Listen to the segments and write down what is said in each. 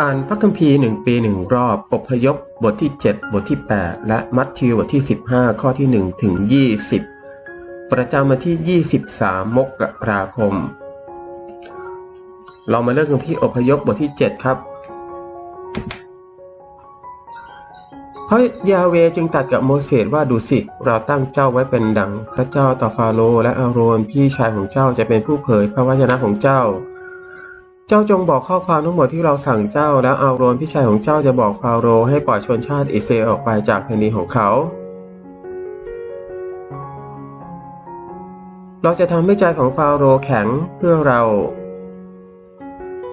อ่านพระคัมภีร์หนึ่งปีหนึ่งรอบอพยพบทที่ 7 บทที่ 8 และมัทธิวบทที่ 15 ข้อที่ 1 ถึง 20 ประจำวันที่ 23 มกราคม เรามาเริ่มกันที่อพยพบทที่ 7 ครับ เพราะยาเวจึงตัดกับโมเสสว่าดูสิ เราตั้งเจ้าไว้เป็นดัง พระเจ้าต่อฟาโรและอาโรนพี่ชายของเจ้าจะเป็นผู้เผยพระวจนะของเจ้า จ้าจงบอกข้อความทั้งหมดที่เราสั่งเจ้า และอาโรนพี่ชายของเจ้าจะบอกฟาโรห์ให้ปล่อยชนชาติอิสราเอลออกไปจากแผ่นดินของเขา เราจะทำให้ใจของฟาโรห์แข็งเพื่อเรา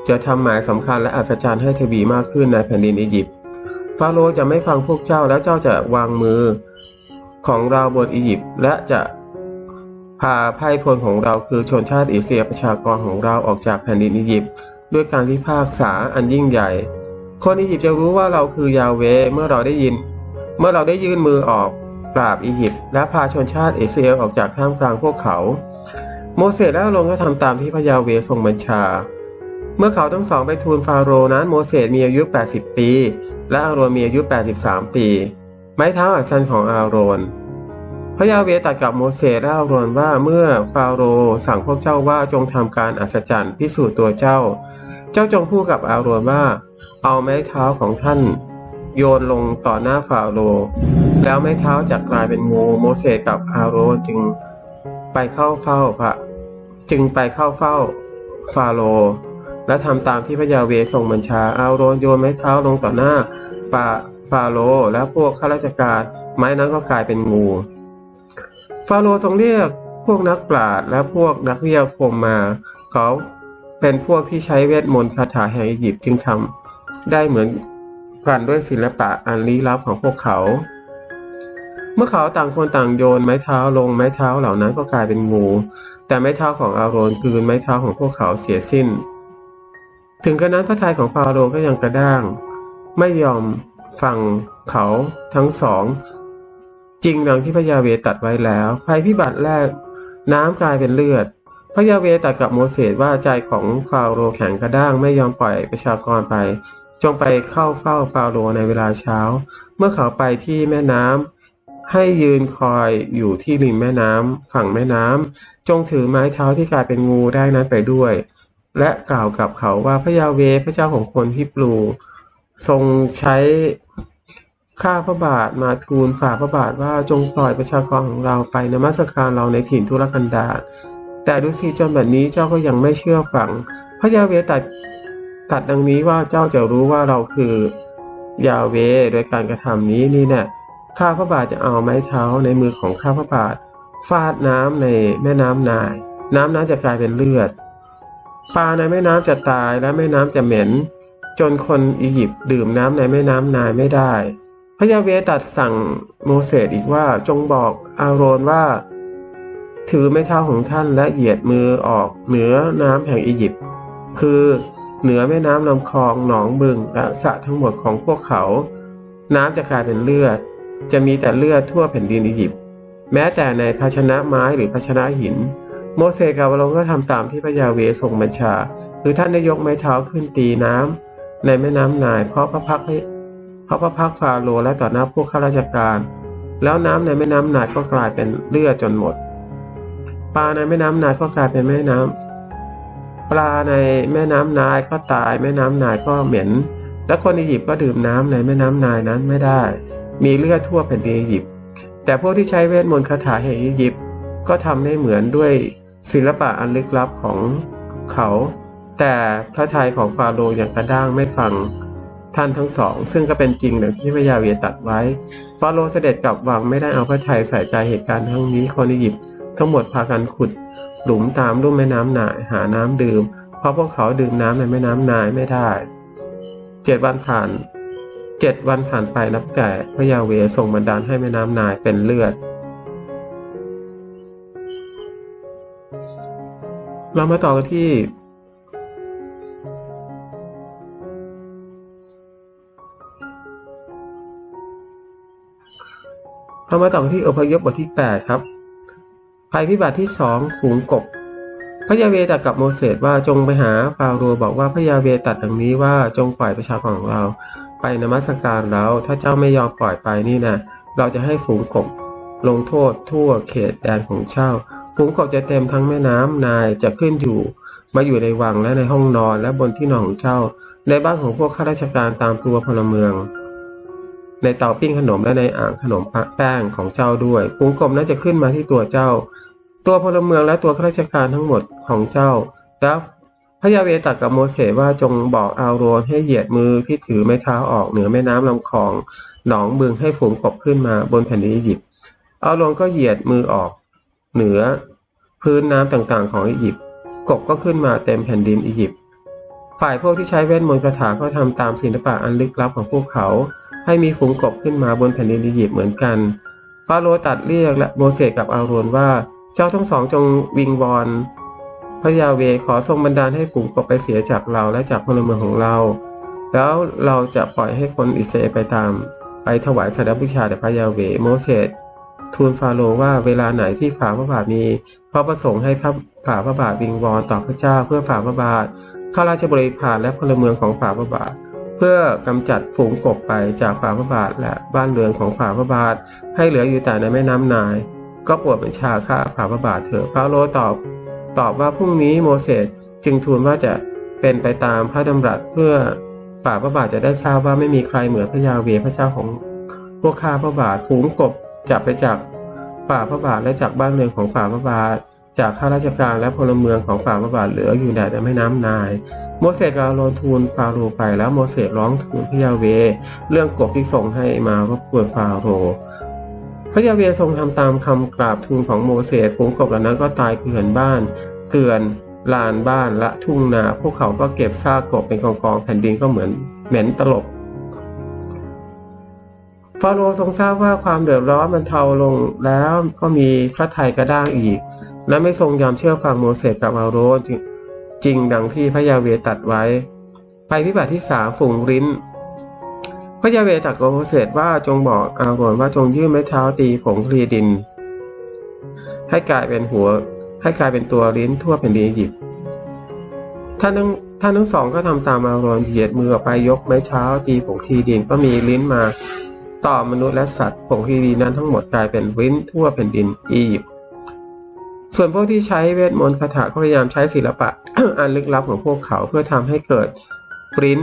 จะทำหมายสำคัญและอัศจรรย์ให้ทวีมากขึ้นในแผ่นดินอียิปต์ฟาโรห์จะไม่ฟังพวกเจ้าแล้วเจ้าจะวางมือ ของเราบนอียิปต์และจะ พาไพ่พลของเราคือชนชาติอิสราเอลประชากรของเราออกจากแผ่นดินอียิปต์ด้วยการพิพากษาอันยิ่งใหญ่ คนอียิปต์จะรู้ว่าเราคือยาเวเมื่อเราได้ยิน เมื่อเราได้ยื่นมือออกปราบอียิปต์และพาชนชาติอิสราเอออกจากท่ามกลางพวกเขา โมเสสและอาโรนก็ทำตามที่พระยาเวทรงบัญชา เมื่อเขาทั้งสองไปทูลฟาโรห์นั้นโมเสสมีอายุ 80 ปี และอาโรนมีอายุ 83 ปี ไม้เท้าอัศนของอาโรน พระยาเวตัดกับโมเสสและอาโรนว่าเมื่อฟาโรห์สั่งพวกเจ้าว่าจงทำการอัศจรรย์พิสูจน์ตัวเจ้า เจ้าจงพูดกับอาโรนว่า เอาไม้เท้าของท่าน โยนลงต่อหน้าฟาโรห์แล้วไม้เท้าจะกลายเป็นงูโมเสสกับอาโรนจึงไปเข้าเฝ้าพระจึงไปเข้าเฝ้าฟาโรห์และทำตามที่พระยาเวทรงบัญชาอาโรนโยนไม้เท้าลงต่อหน้าฟาฟาโรห์และพวกข้าราชการไม้นั้นก็กลายเป็นงูาโรห์ทรงเรียกพวกนักปราชญ์และพวกนักวิทยาคมมา เขาเป็นพวกที่ใช้เวทมนต์คาถาแห่งอียิปต์จึงทำได้เหมือนกันด้วยศิลปะอันลี้ลับของพวกเขา เมื่อเขาต่างคนต่างโยนไม้เท้าลงไม้เท้าเหล่านั้นก็กลายเป็นงู แต่ไม้เท้าของอาโรนคืนไม้เท้าของพวกเขาเสียสิ้น ถึงกระนั้นพระทัยของฟาโรห์ก็ยังกระด้าง ไม่ยอมฟังเขาทั้งสอง จริงดังที่พระยาเวตัดไว้แล้วภัยพิบัติแรก น้ำกลายเป็นเลือด พระยาเวตัดกับโมเสสว่าใจของฟาโรห์แข็งกระด้างไม่ยอมปล่อยประชากรไป จงไปเข้าเฝ้าฟาโรห์ในเวลาเช้า เมื่อเขาไปที่แม่น้ำให้ยืนคอยอยู่ที่ริมแม่น้ำฝั่งแม่น้ำจงถือไม้เท้าที่กลายเป็นงูได้นั้นไปด้วย และกล่าวกับเขาว่าพระยาเวพระเจ้าของคนฮิบรูทรงใช้ ข้าพระบาทมาทูลฝ่าพระบาทว่าจงปล่อยประชากรของเราไปนมัสการเราในถิ่นทุรกันดารแต่ดูสิจนแบบนี้เจ้าก็ยังไม่เชื่อฟัง พระยาเวตัดตัดดังนี้ว่าเจ้าจะรู้ว่าเราคือยาเวโดยการกระทำนี้นี่เนี่ยข้าพระบาทจะเอาไม้เท้าในมือของข้าพระบาท ฟาดน้ำในแม่น้ำนาย น้ำนั้นจะกลายเป็นเลือดปลาในแม่น้ำจะตายและแม่น้ำจะเหม็น จนคนอียิปต์ดื่มน้ำในแม่น้ำนายไม่ได้ ระยาเวตัดสั่งโมเสสอีกว่าจงบอกอาโรนว่า ถือไม้เท้าของท่านและเหยียดมือออกเหนือน้ำแห่งอียิปต์คือเหนือแม่น้ำลำคลองหนองบึงและสระทั้งหมดของพวกเขา น้ำจะกลายเป็นเลือด จะมีแต่เลือดทั่วแผ่นดินอียิปต์แม้แต่ในภาชนะไม้หรือภาชนะหิน โมเสสกับอาโรนก็ทำตามที่พระยาเวทรงบัญชา คือท่านได้ยกไม้เท้าขึ้นตีน้ำในแม่น้ำนายเพราะพระพักให้ พราะพระพักฟาโรห์และต่อหน้าพวกข้าราชการ แล้วน้ำในแม่น้ำนายก็กลายเป็นเลือดจนหมด ปลาในแม่น้ำนายก็กลายเป็นแม่น้ำปลาในแม่น้ำนายก็ตาย แม่น้ำนายก็เหม็น และคนอียิปต์ก็ดื่มน้ำในแม่น้ำนายนั้นไม่ได้ มีเลือดทั่วแผ่นดินอียิปต์แต่พวกที่ใช้เวทมนต์คาถาแห่งอียิปต์ก็ทำได้เหมือนด้วยศิลปะอันลึกลับของเขา แต่พระทัยของฟาโรห์อย่างกระด้างไม่ฟัง ท่านทั้งสอง ซึ่งก็เป็นจริงดังที่พระยาเวตัดไว้ฟาโรห์เสด็จกลับวังไม่ได้เอาพระทัยใส่ใจเหตุการณ์ทั้งนี้คนอียิปต์ทั้งหมดพากันขุด หลุมตามรุ่มแม่น้ำนายหาน้ำดื่ม เพราะพวกเขาดื่มน้ำในแม่น้ำนายไม่ได้เจ็ดวันผ่านเจ็ดวันผ่านไปนับแต่พระยาเวส่งบันดาลให้แม่น้ำนายเป็นเลือด เรามาต่อกันที่ เรามาต่อที่อพยพบทที่ 8 ครับ ภัยพิบัติที่สองฝูงกบ พระยาเวตรัสกับโมเสสว่าจงไปหาฟาโรห์บอกว่าพระยาเวตรัสดังนี้ว่าจงปล่อยประชากรของเรา ไปนมัสการเราถ้าเจ้าไม่ยอมปล่อยไปนี่นะเราจะให้ฝูงกบ ลงโทษทั่วเขตแดนของเจ้า ฝูงกบจะเต็มทั้งแม่น้ำนายจะขึ้นอยู่ มาอยู่ในวังและในห้องนอนและบนที่นอนของเจ้า ในบ้านของพวกข้าราชการตามตัวพลเมือง ในเตาปิ้งขนมและในอ่างขนมแป้งของเจ้าด้วยฝูงกบนั้นจะขึ้นมาที่ตัวเจ้า ตัวพลเมืองและตัวข้าราชการทั้งหมดของเจ้าแล้วพระยาเวตรัสกับโมเสสว่าจงบอกอาโรนให้เหยียดมือที่ถือไม้เท้าออกเหนือแม่น้ำลำคลองหนองบึงให้ฝูงกบขึ้นมาบนแผ่นดินอียิปต์อาโรนก็เหยียดมือออกเหนือพื้นน้ำต่างๆของอียิปต์กบก็ขึ้นมาเต็มแผ่นดินอียิปต์ฝ่ายพวกที่ใช้เวทมนต์คาถาก็ทำตามศิลปะอันลึกลับของพวกเขา ให้มีฝูงกบขึ้นมาบนแผ่นดินอียิปต์เหมือนกันฟาโรห์ตัดเรียกและโมเสสกับอาโรนว่าเจ้าทั้งสองจงวิงวอนพระยาเวขอทรงบันดาลให้ฝูงกบไปเสียจากเราและจากพลเมืองของเรา แล้วเราจะปล่อยให้คนอิสราเอลไปตาม ไปถวายสัตบูชาแด่พระยาเวโมเสสทูลฟาโรห์ว่าเวลาไหนที่ฝ่าพระบาทมีพระประสงค์ให้พระฝ่าพระบาทวิงวอนต่อพระเจ้าเพื่อฝ่าพระบาทข้าราชบริพารและพลเมืองของฝ่าพระบาท พื่อกำจัดฝูงกบไปจากฝ่าพระบาทและบ้านเรือนของฝ่าพระบาท ให้เหลืออยู่แต่ในแม่น้ำนาย ก็ปรดบัญชาข้าฝ่าพระบาทเถิดฟาโรห์ตอบ ตอบว่าพรุ่งนี้โมเสสจึงทูลว่าจะเป็นไปตามพระดำรัสเพื่อฝ่าพระบาทจะได้ทราบว่าไม่มีใครเหมือนพระยาเวพระเจ้าของพวกข้าพระบาทฝูงกบจับไปจากฝ่าพระบาทและจากบ้านเรือนของฝ่าพระบาท จากข้าราชการและพลเมืองของฝ่าพระบาทเหลืออยู่แต่แม่น้ำนาย โมเสสกาโรทูลฟาโรห์ไปแล้วโมเสสร้องทูลพระยาเว เรื่องกบที่ส่งให้มารบกวนฟาโรห์พระยาเวทรงทำตามคำกราบทูลของโมเสสฝูงกบเหล่านั้นก็ตายเกลื่อนบ้านเกลื่อนลานบ้านและทุ่งนา พวกเขาก็เก็บซากกบเป็นกองๆแผ่นดินก็เหมือนเหม็นตลบฟาโรห์ทรงทราบว่าความเดือดร้อนมันเทาลงแล้วก็มีพระทัยกระด้างอีก และไม่ทรงยอมเชื่อฟังโมเสสกับอาโรห์จริงดังที่พระยาเวตัดไว้ภัยพิบัติที่สามฝูงริ้น พระยาเวตรัสกับโมเสสว่าจงบอกอาโรห์ว่าจงยื่นไม้เท้าตีผงคลีดิน ให้กลายเป็นหัว ให้กลายเป็นตัวลิ้นทั่วแผ่นดินอียิปต์ท่านทั้งท่านทั้งสองก็ทำตามอาโรห์เหยียดมือออกไปยกไม้เท้าตีผงคลีดินก็มีลิ้นมาต่อมนุษย์และสัตว์ผงคลีดินนั้นทั้งหมดกลายเป็นลิ้นทั่วแผ่นดินอียิปต์ ส่วนพวกที่ใช้เวทมนต์คาถาก็พยายามใช้ศิลปะ อันลึกลับของพวกเขาเพื่อทำให้เกิดปริ้น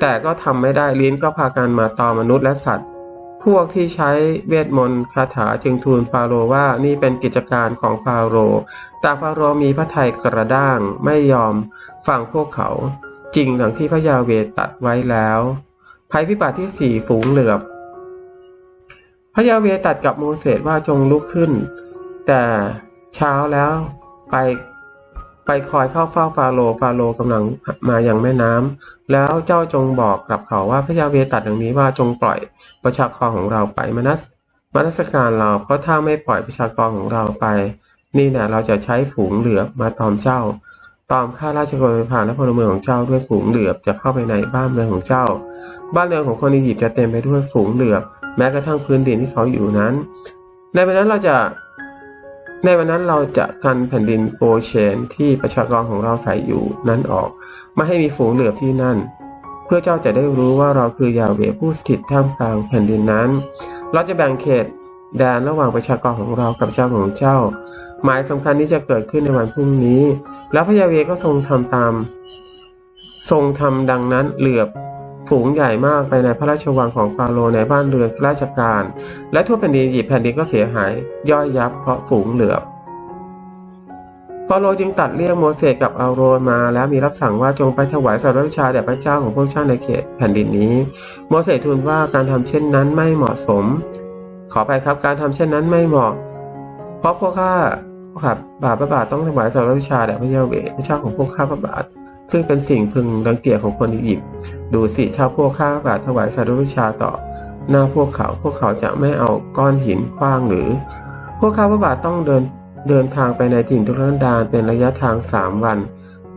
แต่ก็ทำไม่ได้ลิ้นก็พากันมาต่อมนุษย์และสัตว์ พวกที่ใช้เวทมนต์คาถาจึงทูลฟาโรห์ว่านี่เป็นกิจการของฟาโรห์แต่ฟาโรห์มีพระทัยกระด้างไม่ยอมฟังพวกเขาจริงดังที่พระยาเวตัดไว้แล้ว ภัยพิบัติที่สี่ฝูงเหลือบ พระยาเวตัดกับโมเสสว่าจงลุกขึ้น แต่เช้าแล้วไปไปคอยเข้าเฝ้าฟาโรห์ฟาโรห์กำลังมาอย่างแม่น้ำแล้วเจ้าจงบอกกับเขาว่าพระยาเวตัดอย่างนี้ว่าจงปล่อยประชากรของเราไปมานัสมานัสการเราเพราะถ้าไม่ปล่อยประชากรของเราไป นี่แหละเราจะใช้ฝูงเหลือบมาตอมเจ้า ตอมข้าราชบริพารและพลเมืองของเจ้าด้วยฝูงเหลือบจะเข้าไปในบ้านเรือนของเจ้า บ้านเรือนของคนอียิปต์จะเต็มไปด้วยฝูงเหลือบ แม้กระทั่งพื้นดินที่เขาอยู่นั้นในวันนั้นเราจะ ในวันนั้นเราจะกันแผ่นดินโกเชนที่ประชากรของเราใส่อยู่นั้นออก ไม่ให้มีฝูงเหลือบที่นั่น เพื่อเจ้าจะได้รู้ว่าเราคือยาเวผู้สถิตท่ามกลางแผ่นดินนั้น เราจะแบ่งเขตแดนระหว่างประชากรของเรากับเจ้าของเจ้า หมายสำคัญนี้จะเกิดขึ้นในวันพรุ่งนี้ แล้วพระยาเวก็ทรงทำตาม ทรงทำดังนั้นเหลือบ ฝูงใหญ่มากไปในพระราชวังของฟาโรห์ในบ้านเรือนราชการ และทั่วแผ่นดินอียิปต์แผ่นดินก็เสียหายย่อยยับเพราะฝูงเหลือบฟาโรห์จึงตัดเรียกโมเสสกับอาโรนมาแล้วมีรับสั่งว่าจงไปถวายสัตว์วิชาแด่พระเจ้าของพวกเจ้าในเขตแผ่นดินนี้ โมเสสทูลว่าการทำเช่นนั้นไม่เหมาะสม ขอไปครับการทำเช่นนั้นไม่เหมาะ เพราะพวกข้าครับบาปพระบาทต้องถวายสัตว์วิชาแด่พระยาเวพระเจ้าของพวกข้าพระบาท ซึ่งเป็นสิ่งพึงรังเกียจของคนอียิปต์ดูสิถ้าพวกข้าพระบาถวายสัตว์วิชาต่อ หน้าพวกเขาพวกเขาจะไม่เอาก้อนหินคว้างหรือ พวกข้าพระบาทต้องเดินเดินทางไปในถิ่นทุรกันดารเป็นระยะทางสามวัน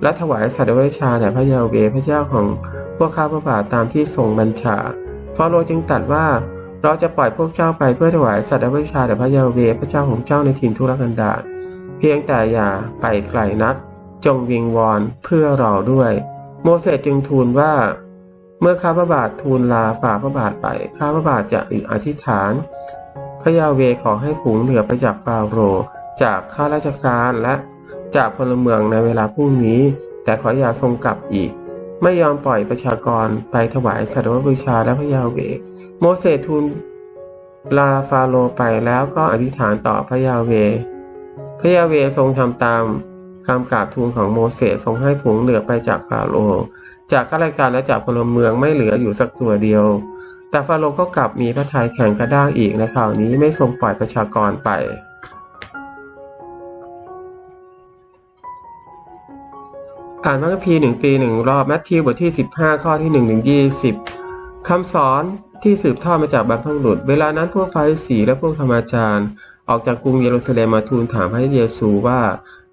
และถวายสัตว์วิชาแด่พระยาเวพระเจ้าของพวกข้าพระบาทตามที่ทรงบัญชาฟาโรจึงตรัสว่าเราจะปล่อยพวกเจ้าไปเพื่อถวายสัตว์วิชาแด่พระยาเวพระเจ้าของเจ้าในถิ่นทุรกันดารเพียงแต่อย่าไปไกลนัก จงวิงวอนเพื่อเราด้วย โมเสสจึงทูลว่า เมื่อข้าพระบาททูลลาฝ่าพระบาทไป ข้าพระบาทจะอธิษฐาน พระยาเวขอให้ฝูงเหลือไปจากฟาโร จากข้าราชการและจากพลเมืองในเวลาพรุ่งนี้ แต่ขออย่าทรงกลับอีก ไม่ยอมปล่อยประชากรไปถวายสัตว์บูชาและพระยาเว โมเสสทูลลาฟาโรไปแล้วก็อธิษฐานต่อพระยาเว พระยาเวทรงทำตาม คำกราบทูลของโมเสสทรงให้ฝูงเหลือไปจากฟาโรห์จากข้าราชการและจากพลเมืองไม่เหลืออยู่สักตัวเดียว แต่ฟาโรห์ก็กลับมีพระทัยแข็งกระด้างอีกในคราวนี้ไม่ทรงปล่อยประชากรไปอ่านพระคัมภีร์หนึ่งปีหนึ่งรอบแมทธิวบทที่ 15 ข้อที่1ถึง20คำสอนที่สืบทอดมาจากบรรพบุรุษ เวลานั้นพวกฟาริสีและพวกธรรมาจารย์ ออกจากกรุงเยรูซาเล็มมาทูลถามพระเยซูว่า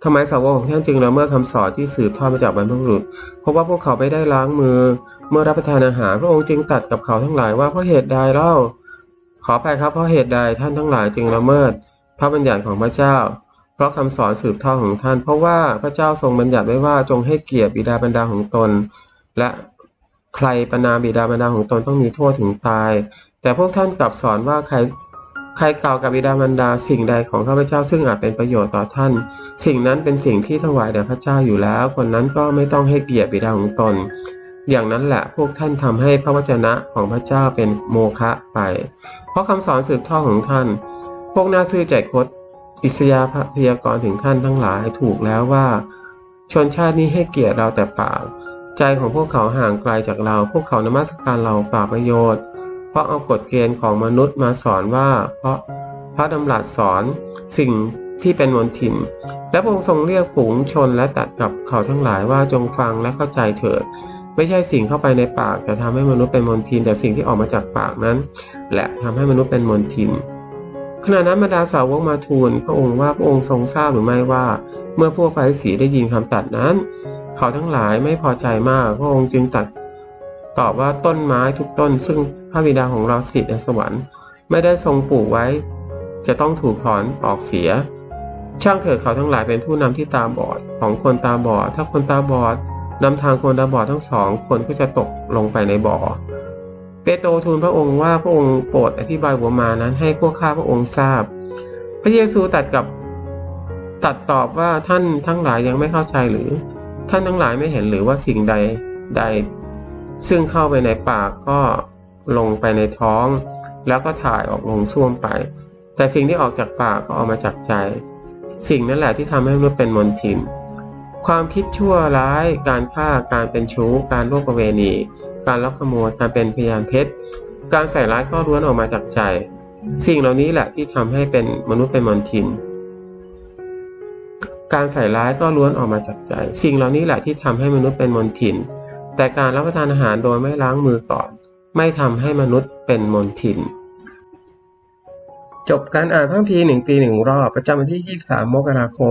ทำไมสาวกของท่านจึงละเมิดคำสอนที่สืบทอดมาจากบรรพบุรุษ เพราะว่าพวกเขาไม่ได้ล้างมือ เมื่อรับประทานอาหารพระองค์จึงตัดกับเขาทั้งหลายว่าเพราะเหตุใดเล่า ขออภัยครับเพราะเหตุใดท่านทั้งหลายจึงละเมิด พระบัญญัติของพระเจ้า เพราะคำสอนสืบทอดของท่าน เพราะว่าพระเจ้าทรงบัญญัติไว้ว่าจงให้เกียรติบิดาบรรดาของตน และใครประนามบิดาบรรดาของตนต้องมีโทษถึงตาย แต่พวกท่านกลับสอนว่าใคร ใครกล่าวกับบิดามารดาสิ่งใดของข้าพเจ้าซึ่งอาจเป็นประโยชน์ต่อท่าน สิ่งนั้นเป็นสิ่งที่ถวายแด่พระเจ้าอยู่แล้ว คนนั้นก็ไม่ต้องให้เกียรติบิดาของตน อย่างนั้นแหละพวกท่านทำให้พระวจนะของพระเจ้าเป็นโมฆะไป เพราะคำสอนสืบทอดของท่าน พวกน่าซื่อใจคดอิสยาห์พยากรณ์ถึงท่านทั้งหลายถูกแล้วว่า ชนชาตินี้ให้เกียรติเราแต่ปากใจของพวกเขาห่างไกลจากเรา พวกเขานมัสการเราปล่าประโยชน์ เพราะเอากฎเกณฑ์ของมนุษย์มาสอนว่า เพราะพระดำรัสสอนสิ่งที่เป็นมนทิน และพระองค์ทรงเรียกฝูงชนและตัดกับเขาทั้งหลายว่าจงฟังและเข้าใจเถิด ไม่ใช่สิ่งเข้าไปในปากแต่ทำให้มนุษย์เป็นมนทิน แต่สิ่งที่ออกมาจากปากนั้น และทำให้มนุษย์เป็นมนทินขณะนั้นบรรดาสาวกมาทูลพระองค์ว่าพระองค์ทรงทราบหรือไม่ว่า เมื่อพวกฟาริสีได้ยินคำตัดนั้น เขาทั้งหลายไม่พอใจมากพระองค์จึงตัด ตอบว่าต้นไม้ทุกต้น ซึ่งพระบิดาของเราสถิตในสวรรค์ ไม่ได้ทรงปลูกไว้ จะต้องถูกถอนออกเสีย ช่างเถิดเขาทั้งหลายเป็นผู้นำที่ตาบอดของคนตาบอด ถ้าคนตาบอดนำทางคนตาบอดทั้งสอง คนก็จะตกลงไปในบ่อ เปโตรทูลพระองค์ว่าพระองค์โปรดอธิบายหัวมานั้น ให้พวกข้าพระองค์ทราบ พระเยซูตัดกับตัดตอบว่าท่านทั้งหลายยังไม่เข้าใจหรือ ท่านทั้งหลายไม่เห็นหรือว่าสิ่งใดใด ซึ่งเข้าไปในปากก็ลงไปในท้อง แล้วก็ถ่ายออกลงส้วมไป แต่สิ่งที่ออกจากปากก็ออกมาจากใจ สิ่งนั้นแหละที่ทำให้มนุษย์เป็นมนทิน ความคิดชั่วร้าย การฆ่า การเป็นชู้ การร่วมประเวณี การลักขโมย การเป็นพยานเท็จ การใส่ร้ายก็ล้วนออกมาจากใจ สิ่งเหล่านี้แหละที่ทำให้เป็นมนุษย์เป็นมนทินการใส่ร้ายก็ล้วนออกมาจากใจ สิ่งเหล่านี้แหละที่ทำให้มนุษย์เป็นมนทิน แต่การรับประทานอาหารโดยไม่ล้างมือก่อน ไม่ทำให้มนุษย์เป็นมนทิน จบการอ่านพระคัมภีร์หนึ่งปีหนึ่งรอบประจำวันที่ 23 มกราคม